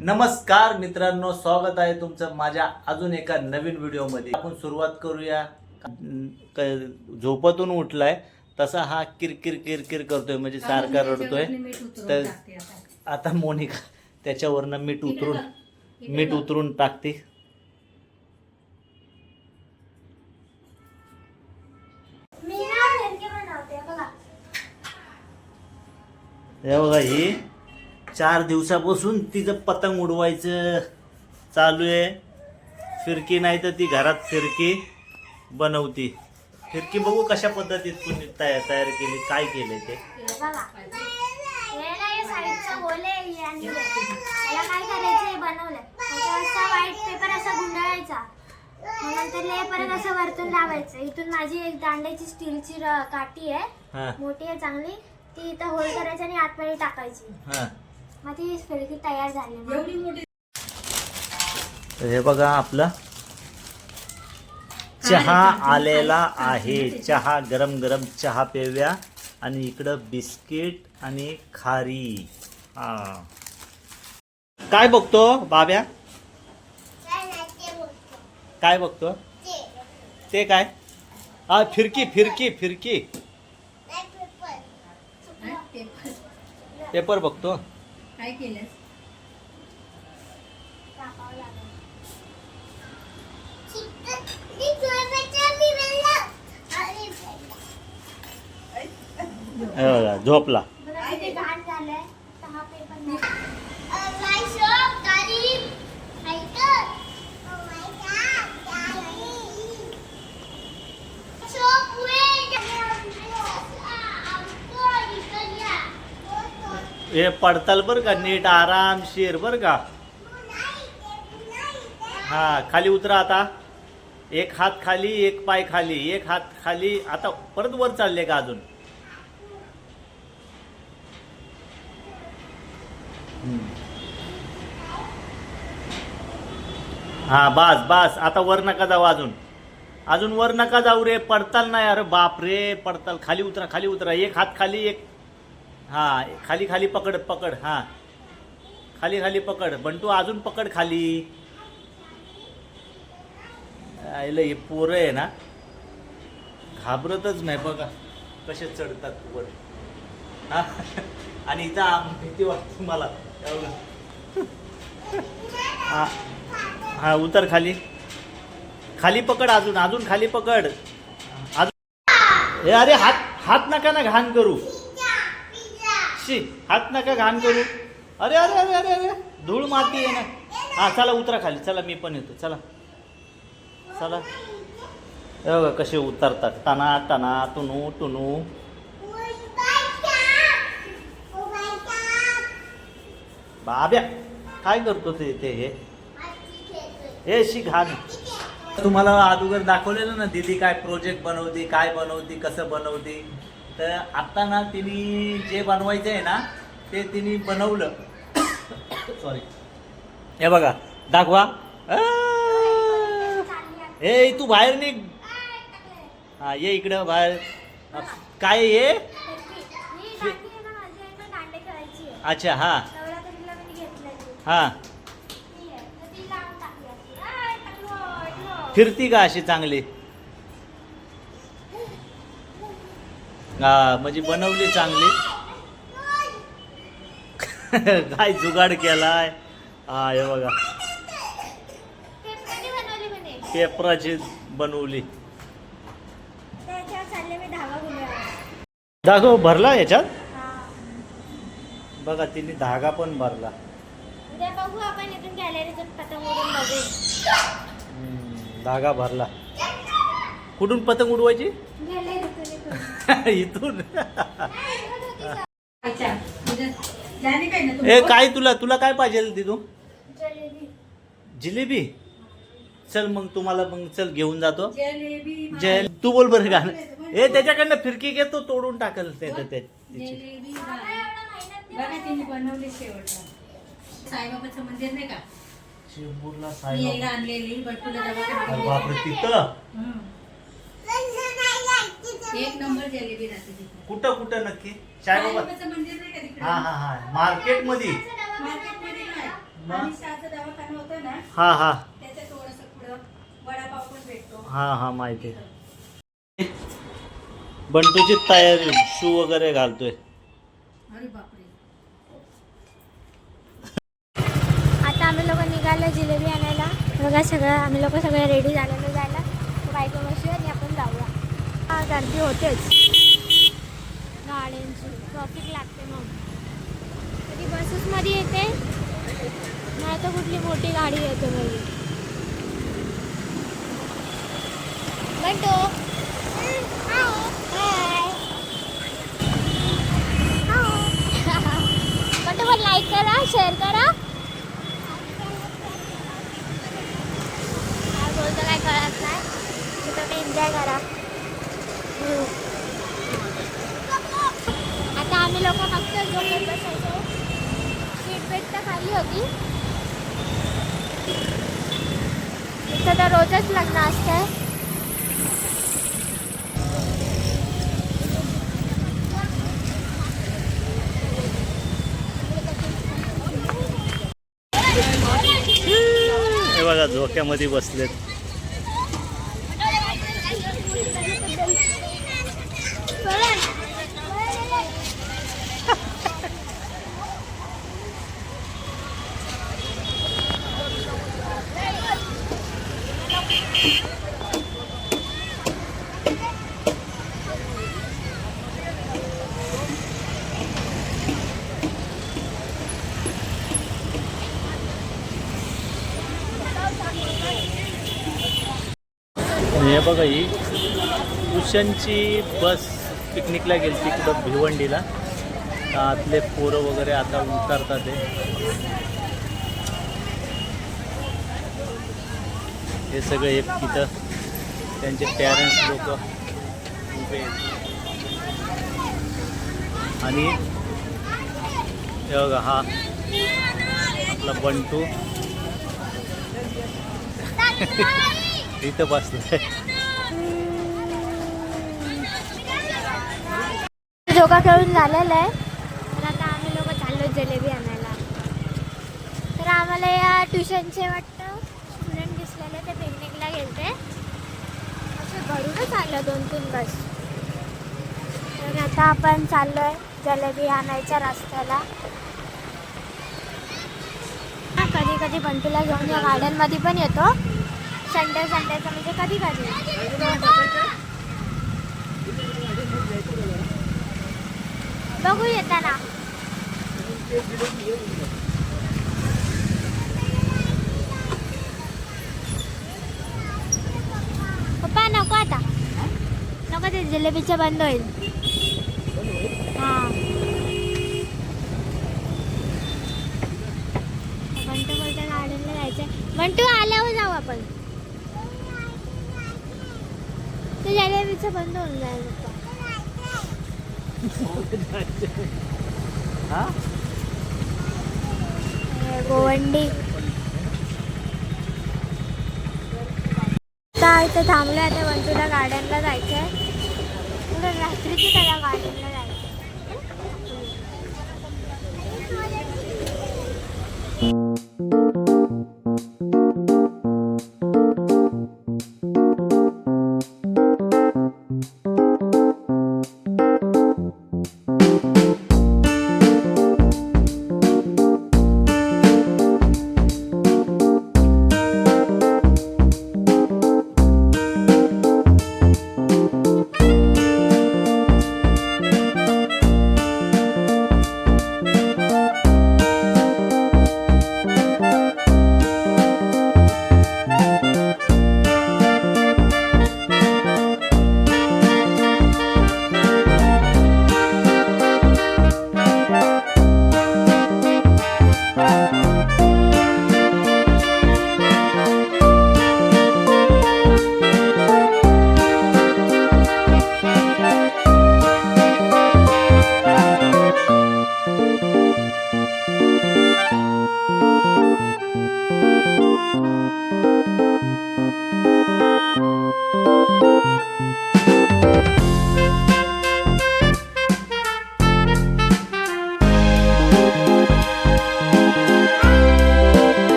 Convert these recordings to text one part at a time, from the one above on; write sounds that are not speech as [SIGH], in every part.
नमस्कार मित्रांनो स्वागत आहे तुमचं माझ्या अजून एका नवीन व्हिडिओमध्ये. आपण सुरुवात करूया. झोपतून उठलाय तसा हा किरकिर किरकिर करतोय म्हणजे सारखा रडतोय. तर आता. मोनिका त्याच्यावरनं मीठ उतरून मीठ उतरून टाकते. हे बघा ही चार दिवसापासून तिचं पतंग उडवायचं चालू आहे. फिरकी नाही तर ती घरात फिरकी बनवती. फिरकी बघू कशा पद्धतीत तुम्ही तयार तयार केली काय केलंय ते. परत असं वरतून लावायचं. इथून माझी एक दांड्याची स्टीलची काठी आहे. मोठी आहे चांगली. ती इथं होल करायची आणि आतमध्ये टाकायची. हा फिरकी तयार झाली हे बघा आपला. चहा आलेला आहे. चहा गरम गरम चहा पेव्या आणि इकडं बिस्किट आणि खारी. हा. काय बघतो बाब्या? काय बघतो. ते. काय? हा फिरकी फिरकी फिरकी. पेपर बघतो. काय केलंस. हे झोपला बघा किती घाण झालंय तर हा पेपर नाही. हे पडताल बरं का नीट आरामशीर बरं का. हा खाली उतरा आता. एक हात खाली एक पाय खाली एक हात खाली. आता परत वर चालले का अजून? हा बास बास. आता वर नका जाऊ अजून. अजून वर नका जाऊ रे पडताल नाही. अरे बाप रे पडताल. खाली उतरा खाली उतरा. एक हात खाली एक हां खाली खाली पकड पकड हां. खाली खाली पकड. बंटू अजून पकड खाली. आयलं हे पोरं आहे ना घाबरतच नाही बघा कसे चढतात वर. हा? आणि इथं भीती वाटते मला. हां हा हा उतर खाली. खाली पकड अजून अजून खाली पकड. अजून हे अरे हात हात नका ना घाण करू. शी हात नका घाण करू. अरे अरे अरे अरे अरे धूळ माती आहे ना. हा चला उतरा खाली. चला मी पण येतो. चला. चला. हे बघा कसे उतरतात. टना टना टुनू टुनू बाब्या काय करतो ते ते हे? हे शी घाण. तुम्हाला अगोदर दाखवलेलं ना दिदी काय प्रोजेक्ट बनवते काय बनवते कसं बनवते? तर आत्ता ना तिने जे बनवायचं आहे ना ते तिने बनवलं. सॉरी हे बघा दाखवा. ए तू बाहेर निघ. हा ये इकडं बाहेर. काय ये अच्छा हा. हा. फिरती का अशी चांगली? हा म्हणजे बनवली चांगली. [LAUGHS] काय जुगाड केलाय. हा हे बघा. पेपराची बनवली. दाखव भरला याच्यात? बघा तिने धागा पण भरला. धागा भरला. कुठून पतंग उडवायची? [LAUGHS] इथून. तू ए काय तुला तुला काय पाहिजे तिथून जलेबी. जिलेबी? चल मग तुम्हाला मग चल घेऊन जातो. जलेबी जय तू बोल बरं गाणं. ए त्याच्याकडनं फिरकी घेतो तोडून टाकल ते ते- साईबाबाचं मंदिर नाही का? साईबाबा. आणलेली बापरे. तिथं. एक नंबर जलेबी राहते तिथे कुठं कुठं नक्की? साईबाबा साईबाबाचं मंदिर नाही का तिकडे? हा हा हा. मार्केटमध्ये मार्केटमध्ये नाही. मग? आणि सहाचा दवाखाना होता ना हा हा. त्याच्या थोडस पुढं वडापाव पण भेटतो. हा हा माहिती बंटूची तयारी शू वगैरे घालतोय. अरे बापरे. आता आम्ही लोक निघालो जिलेबी आणायला. बघा सगळं आम्ही लोक सगळे रेडी झालेलो जायला. बायको आणि आपण जाऊया हा गर्दी होतेच. गाड्यांची. ट्रॉफिक लागते मग. कधी बसेसमध्ये येते? नाही तर कुठली मोठी गाडी येते मग बटो. बंटो लाईक करा शेअर करा. काय बोलतो काय कळत नाही. तुम्ही एन्जॉय करा. आता आम्ही लोक फक्त झोपेत बसायचो. सीट बेट तर खाली होती. इथं तर रोजच लग्न असतंय. हे बघा झोक्यामध्ये बसलेत. बघा ही. उशांची बस पिकनिकला गेली ती कुठं? भिवंडीला. आतले पोरं वगैरे आता उतरतात ते. हे सगळे एक तिथं. त्यांचे पॅरेंट्स लोक उभे आणि हे बघा हा आपला बंटू. [LAUGHS] इथं बसलं झोका करून झालेला आहे. तर आता आम्ही लोक चाललो जलेबी आणायला. तर आम्हाला या ट्युशनचे वाटतं स्टुडंट दिसलेले ते पिकनिकला गेलते. असे घरूनच आलं दोन तीन बस. तर आता आपण चाललो आहे जलेबी आणायच्या रस्त्याला. कधी कधी बंटूला घेऊन या गार्डनमध्ये पण येतो. संडे संडेचं म्हणजे कधी कधी. बघू येताना. पप्पा नको आता. नको ते जिलेबीचं बंद होईल. हा. मंटू बोलते गार्डनला जायचंय. मंटू आल्यावर जाऊ आपण. ते जिलेबीचं बंद होऊन जाईल. हा गोवंडी. आता इथे थांबलं आता वंतूला गार्डनला जायचं आहे रात्रीची त्याला गार्डनला जायचं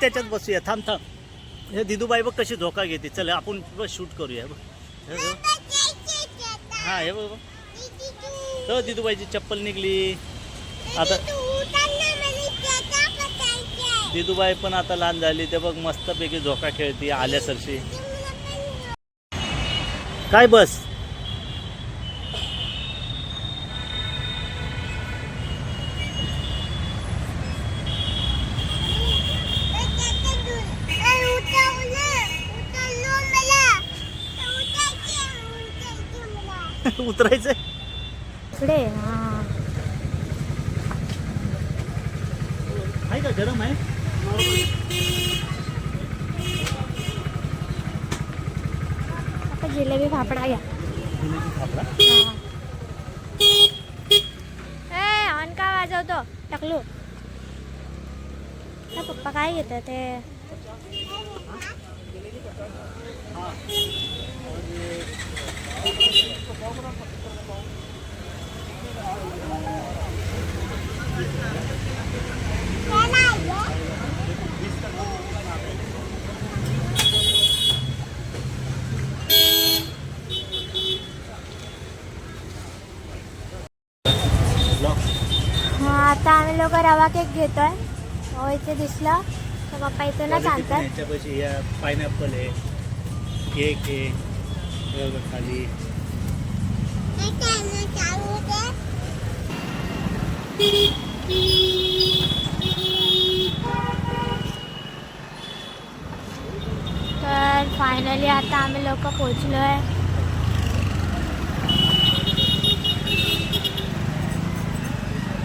त्याच्यात बसूया. थांब थांब. हे दिदूबाई बघ कशी धोका घेते. चल आपण शूट करूया. बघ. हे हा हे बघ बघ. तर दिदूबाईची चप्पल निघली. आता दिदूबाई पण आता लहान झाली. ते बघ मस्तपैकी झोका खेळते आल्यासरशी काय बस? उतरायचंय? इकडे हा. आहे का गरम आहे? आता जिलेबी घ्या. आपला ए ऑन का वाजवतो? टाकलो. पप्पा काय घेत ते? हा. आता आम्ही लोक रवा केक घेतोय. हो इथे दिसलं. तर पप्पा इथे ना सांगतात याच्यापाशी या पायनॅपल आहे केक आहे. हे बघ खाली तर फायनली आता आम्ही लोक पोचलोय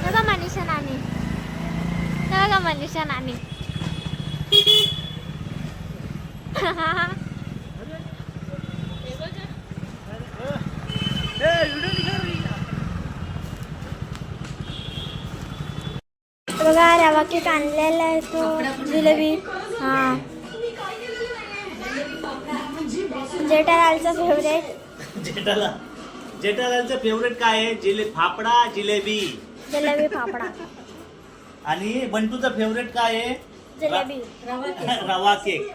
बघा मनीषा नानी बघा मनीषा नानी बघा रवा केक आणलेला आहे तो जिलेबी. हा. जेठालालचा फेवरेट जेठाला जेठालालचं फेवरेट काय आहे? जिले फाफडा जिलेबी. जिलेबी फाफडा. आणि बंटूचं फेवरेट काय आहे? जिलेबी. रवा केक. रवा केक.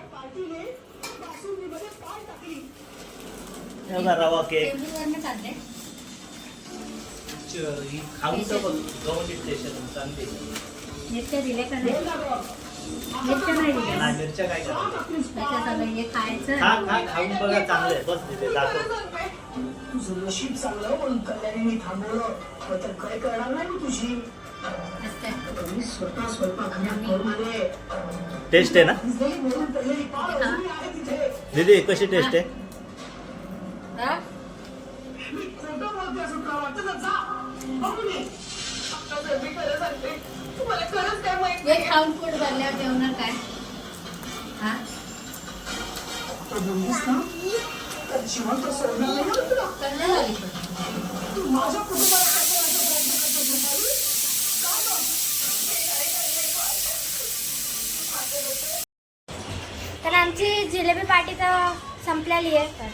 हे बघा रवा केक तर बघ गव्हर्नमेंट स्टेशन चांगली मिरच्या दिल्या का नाही? मिरच्या नाही दिल्या नाही मिरच्या काय करणार त्याच्यासोबत हे खायचं. खा खा खाऊन बघा चांगलं आहे. बस तिथे दाखव तुझं नशीब चांगलं म्हणून कल्याणीने थांबवलं तर काय करणार नाही मी तुझी? असतं. मी स्वतः स्वयंपाकघरात करून आले. टेस्ट आहे ना? भिजलेली म्हणून तळलेली पाव अजूनही आहे तिथे. दीदी कशी टेस्ट आहे? हा? मी खोटं बोलते असं तुला वाटतं ना जा. बघू नये आता जर मी खरं सांगते तुम्हाला खरंच काय माहीत हे खाऊन पोट भरल्यावर जेवणार काय हा बोललीस ना तर जिवंत सोडणार नाही तुला कळलं झाली पण. तू माझ्या कुटुंबाला कसं असं प्रयत्न करतो झोपावी? का गं? तर आमची जिलेबी पार्टी तर संपलेली आहे तर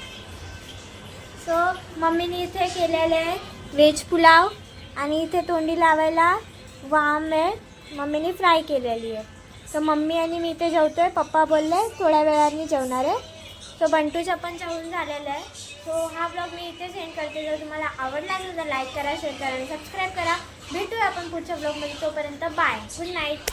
सो मम्मीने इथे केलेले आहे व्हेज पुलाव आणि इथे तोंडी लावायला वाम आहे मम्मीने फ्राय केलेली आहे तर मम्मी आणि मी इथे जेवतो आहे पप्पा बोलले थोड्या वेळाने जेवणार आहे. सो बंटूचं पण जेवण झालेलं आहे. सो हा ब्लॉग मी इथे सेंड करते. जर तुम्हाला आवडला असेल तर लाईक करा शेअर करा आणि सबस्क्राईब करा. भेटूया आपण पुढच्या ब्लॉगमध्ये तोपर्यंत बाय गुड नाईट